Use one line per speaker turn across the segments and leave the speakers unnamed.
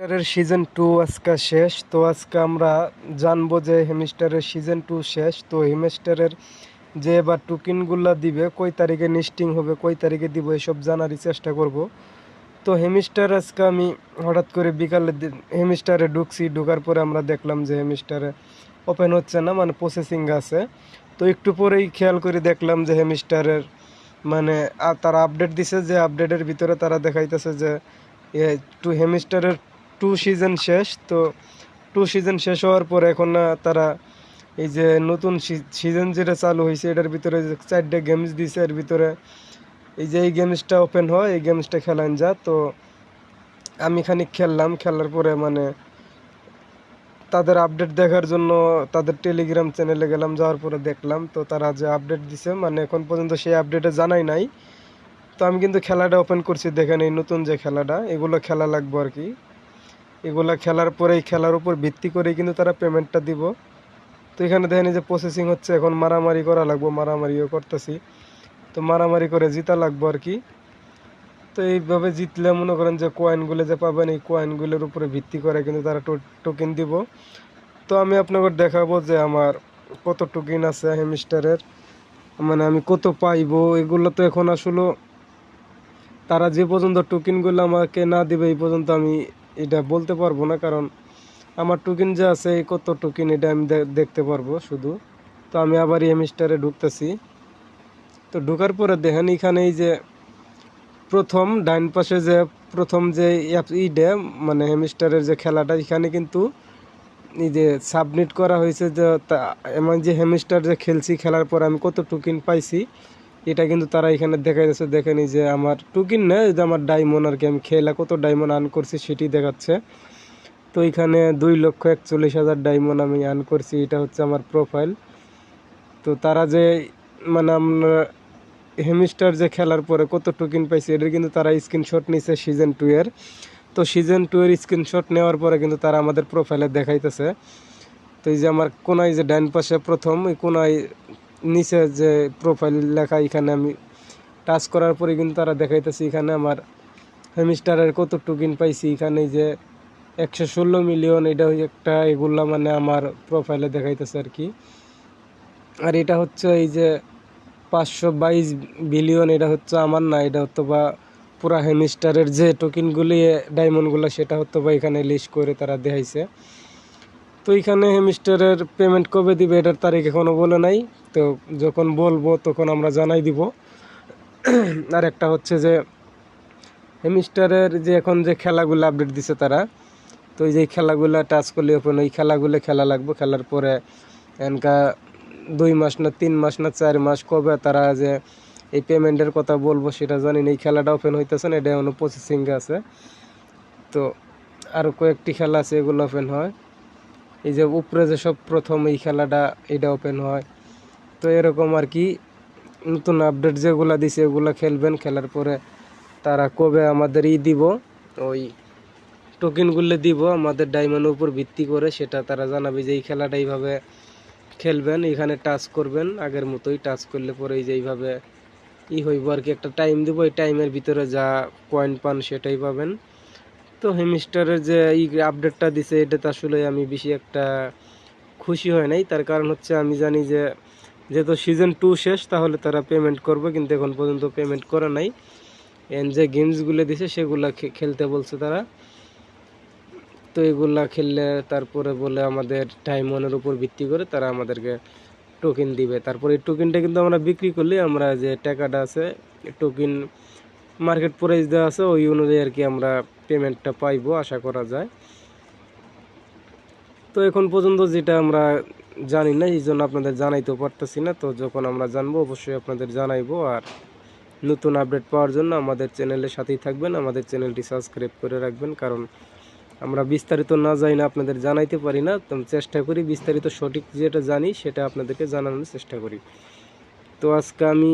হেমিস্টারের season two আজকে শেষ, তো আজকে আমরা জানব যে হেমিস্টারের সিজন টু শেষ, তো হেমিস্টারের যে এবার টুকিনগুলো দিবে কই তারিখে নিস্টিং হবে কই তারিখে দিব, এসব জানারই চেষ্টা করব। তো হেমিস্টার আজকে আমি হঠাৎ করে বিকালে হেমিস্টারে ঢুকছি, ঢুকার পরে আমরা দেখলাম যে হেমিস্টারে ওপেন হচ্ছে না মানে প্রসেসিং আছে। তো একটু পরেই খেয়াল করে দেখলাম যে হেমিস্টারের মানে তারা আপডেট দিছে যে আপডেটের ভিতরে তারা দেখাইতেছে যে টু হেমিস্টারের টু সিজন শেষ, তো টু সিজন শেষ হওয়ার পরে এখন তারা এই যে নতুন সিজন যেটা চালু হয়েছে এটার ভিতরে চারটে গেমস দিছে, এর ভিতরে এই যে এই গেমসটা ওপেন হয়, এই গেমসটা খেলান যা। তো আমি খানিক খেললাম, খেলার পরে মানে তাদের আপডেট দেখার জন্য তাদের টেলিগ্রাম চ্যানেলে গেলাম, যাওয়ার পরে দেখলাম। তো তারা যে আপডেট দিছে মানে এখন পর্যন্ত সেই আপডেটে জানাই নাই। তো আমি কিন্তু খেলাটা ওপেন করছি, দেখেন এই নতুন যে খেলাটা, এগুলো খেলা লাগবো আর কি। এগুলা খেলার পরে এই খেলার উপর ভিত্তি করে কিন্তু তারা পেমেন্টটা দিব। তো এখানে দেখেন যে প্রসেসিং হচ্ছে, এখন মারামারি করা লাগবো, মারামারিও করতেছি। তো মারামারি করে জিতা লাগবো আর কি। তো এইভাবে জিতলে মনে করেন যে কয়েনগুলো যে পাবেন, এই কয়েনগুলোর উপরে ভিত্তি করে কিন্তু তারা টোকেন দিব। তো আমি আপনাকে দেখাবো যে আমার কত টোকেন আছে হেমিস্টারের মানে আমি কত পাইবো, এগুলো তো এখন আসলে তারা যে পর্যন্ত টোকেনগুলো আমাকে না দিবে, এই পর্যন্ত আমি এটা বলতে পারব না, কারণ আমার টোকেন যে আছে, এই কত টোকেন, এটা আমি দেখতে পারব শুধু। তো আমি আবার এই হেমিস্টারে ঢুকতেছি। তো ঢোকার পরে দেখেন এখানে এই যে প্রথম ডাইন পাশে যে প্রথম যে ইডে মানে হেমিস্টারের যে খেলাটা, এখানে কিন্তু এই যে সাবমিট করা হয়েছে যে তা- এমন যে হেমিস্টার যে খেলছি, খেলার পর আমি কত টুকিন পাইছি। এটা কিন্তু তারা এখানে দেখাই যাচ্ছে দেখেন এই যে আমার টুকিন না যে আমার ডায়মন্ড আর কি, আমি খেলা কত ডায়মন্ড আর্ন করছি সেটি দেখাচ্ছে। তো এখানে দুই লক্ষ একচল্লিশ হাজার ডায়মন্ড আমি আর্ন করছি, এটা হচ্ছে আমার প্রোফাইল তো তারা যে মানে আমরা হেমিস্টার যে খেলার পরে কত টোকেন পাইছে, এটার কিন্তু তারা স্ক্রিনশট নিছে সিজন টু এর। তো সিজন টু এর স্ক্রিনশট নেওয়ার পরে কিন্তু তারা আমাদের প্রোফাইলে দেখাইতেছে। তো এই যে আমার কোনায় যে ডান পাশে প্রথম, ওই কোনায় নিচে যে প্রোফাইল লেখা, এখানে আমি টাচ করার পরে কিন্তু তারা দেখাইতেছে, এখানে আমার হেমিস্টারের কত টোকেন পাইছি, এখানে যে একশো ষোলো মিলিয়ন এটা একটা এগুলা মানে আমার প্রোফাইলে দেখাইতেছে আর কি। আর এটা হচ্ছে এই যে পাঁচশো বাইশ বিলিয়ন এটা হচ্ছে আমার না, এটা হতো বা পুরা হেমিস্টারের যে টোকেনগুলি ডায়মন্ডগুলো সেটা হতো বা এখানে লিস্ট করে তারা দেখাইছে। তো এখানে হেমিস্টারের পেমেন্ট কবে দিবে, এটার তারিখ এখনও বলে নাই। তো যখন বলব, তখন আমরা জানাই দিব। আর একটা হচ্ছে যে হেমিস্টারের যে এখন যে খেলাগুলো আপডেট দিছে তারা, তো এই যে খেলাগুলো টাচ করলে ওপেন ওই খেলাগুলো খেলা লাগবে। খেলার পরে এনকা দুই মাস না, তিন মাস না, চার মাস কবে তারা যে এই পেমেন্টের কথা বলব সেটা জানি না। এই খেলাটা ওপেন হইতেছে না, এটা এখনও প্রসেসিং আছে। তো আরও কয়েকটি খেলা আছে, এগুলো ওপেন হয়। এই যে উপরে যে সব প্রথম এই খেলাটা, এটা ওপেন হয়। তো এরকম আর কি নতুন আপডেট যেগুলো দিছে ওগুলো খেলবেন, খেলার পরে তারা কবে আমাদের ই দিব ওই টোকেনগুলো দিব, আমাদের ডায়মন্ডের উপর ভিত্তি করে সেটা তারা জানাবে যে এই খেলাটা এইভাবে খেলবেন, এখানে টাচ করবেন, আগের মতোই টাচ করলে পরে যে এইভাবে ই হইব আর কি, একটা টাইম দিব, এই টাইমের ভিতরে যা কয়েন পান সেটাই পাবেন। তো হেমিস্টারের যে এই আপডেটটা দিছে এটাতে আসলে আমি বেশি একটা খুশি হয় নাই, তার কারণ হচ্ছে আমি জানি যে যেহেতু সিজন টু শেষ, তাহলে তারা পেমেন্ট করবে, কিন্তু এখন পর্যন্ত পেমেন্ট করে নাই। এন যে গেমসগুলো দিছে, সেগুলা খেলতে বলছে তারা। তো এগুলা খেললে তারপরে বলে আমাদের টাইমনের উপর ভিত্তি করে তারা আমাদেরকে টোকেন দিবে। তারপরে এই টোকেনটা কিন্তু আমরা বিক্রি করলে আমরা যে টাকাটা আছে টোকেন মার্কেট প্রাইস দেওয়া আছে, ওই অনুযায়ী আর কি আমরা পেমেন্টটা পাইবো, আশা করা যায়। তো এখন পর্যন্ত যেটা আমরা জানি না, এই জন্য আপনাদের জানাইতেও পারতেছি না। তো যখন আমরা জানব, অবশ্যই আপনাদের জানাইবো। আর নতুন আপডেট পাওয়ার জন্য আমাদের চ্যানেলের সাথেই থাকবেন, আমাদের চ্যানেলটি সাবস্ক্রাইব করে রাখবেন। কারণ আমরা বিস্তারিত না যাই না আপনাদের জানাইতে পারি না। তো চেষ্টা করি বিস্তারিত সঠিক যেটা জানি, সেটা আপনাদেরকে জানানোর চেষ্টা করি। তো আজকে আমি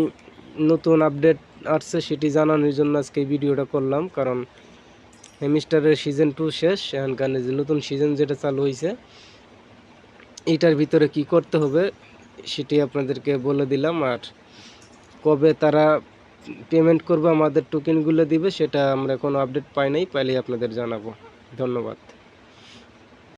নতুন আপডেট আসছে, সেটি জানানোর জন্য আজকে এই ভিডিওটা করলাম। কারণ হেমিস্টারের সিজন টু শেষ। এখানকার নতুন সিজন যেটা চালু হয়েছে এইটার ভিতরে কি করতে হবে সেটি আপনাদেরকে বলে দিলাম। আর কবে তারা পেমেন্ট করবে আমাদের টোকেনগুলো দিবে সেটা আমরা কোনো আপডেট পাই নাই, পাইলেই আপনাদের জানাব। ধন্যবাদ।